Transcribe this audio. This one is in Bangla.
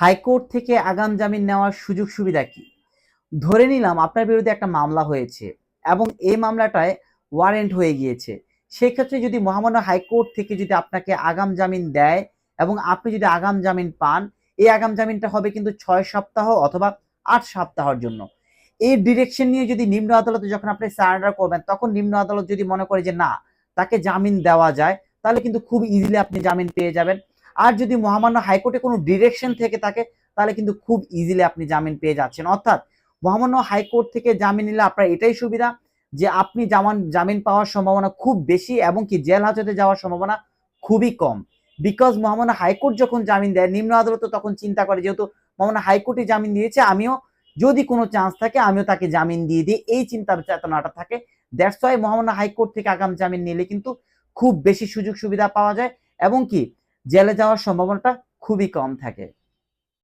হাইকোর্ট থেকে আগাম জামিন নেওয়ার সুযোগ সুবিধা কি? ধরে নিলাম আপনার বিরুদ্ধে একটা মামলা হয়েছে এবং এই মামলাটায় ওয়ারেন্ট হয়ে গিয়েছে। সেক্ষেত্রে যদি মহামান্য হাইকোর্ট থেকে যদি আপনাকে আগাম জামিন দেয় এবং আপনি যদি আগাম জামিন পান, এই আগাম জামিনটা হবে কিন্তু ছয় সপ্তাহ অথবা আট সপ্তাহের জন্য। এই ডিরেকশন নিয়ে যদি নিম্ন আদালতে যখন আপনি সারেন্ডার করবেন, তখন নিম্ন আদালত যদি মনে করে যে না, তাকে জামিন দেওয়া যায়, তাহলে কিন্তু খুব ইজিলি আপনি জামিন পেয়ে যাবেন। আর যদি মহামান্য হাইকোর্টে কোনো ডিরেকশন থেকে থাকে, তাহলে কিন্তু খুব ইজিলি আপনি জামিন পেয়ে যাচ্ছেন। অর্থাৎ মহামান্য হাইকোর্ট থেকে জামিন নিলে আপনার এটাই সুবিধা যে আপনি জামান, জামিন পাওয়ার সম্ভাবনা খুব বেশি এবং কি জেল হাজতে যাওয়ার সম্ভাবনা খুবই কম। বিকজ মহামান্য হাইকোর্ট যখন জামিন দেয়, নিম্ন আদালত তখন চিন্তা করে যেহেতু মহামান্য হাইকোর্টে জামিন দিয়েছে, আমিও যদি কোনো চান্স থাকে, আমিও তাকে জামিন দিয়ে দিই। এই চিন্তা চেতনাটা থাকে। দ্যাটস ওয়াই মহামান্য হাইকোর্ট থেকে আগাম জামিন নিলে কিন্তু খুব বেশি সুযোগ সুবিধা পাওয়া যায়। এবং কি জেলে যাওয়ার সম্ভাবনাটা খুবই কম থাকে।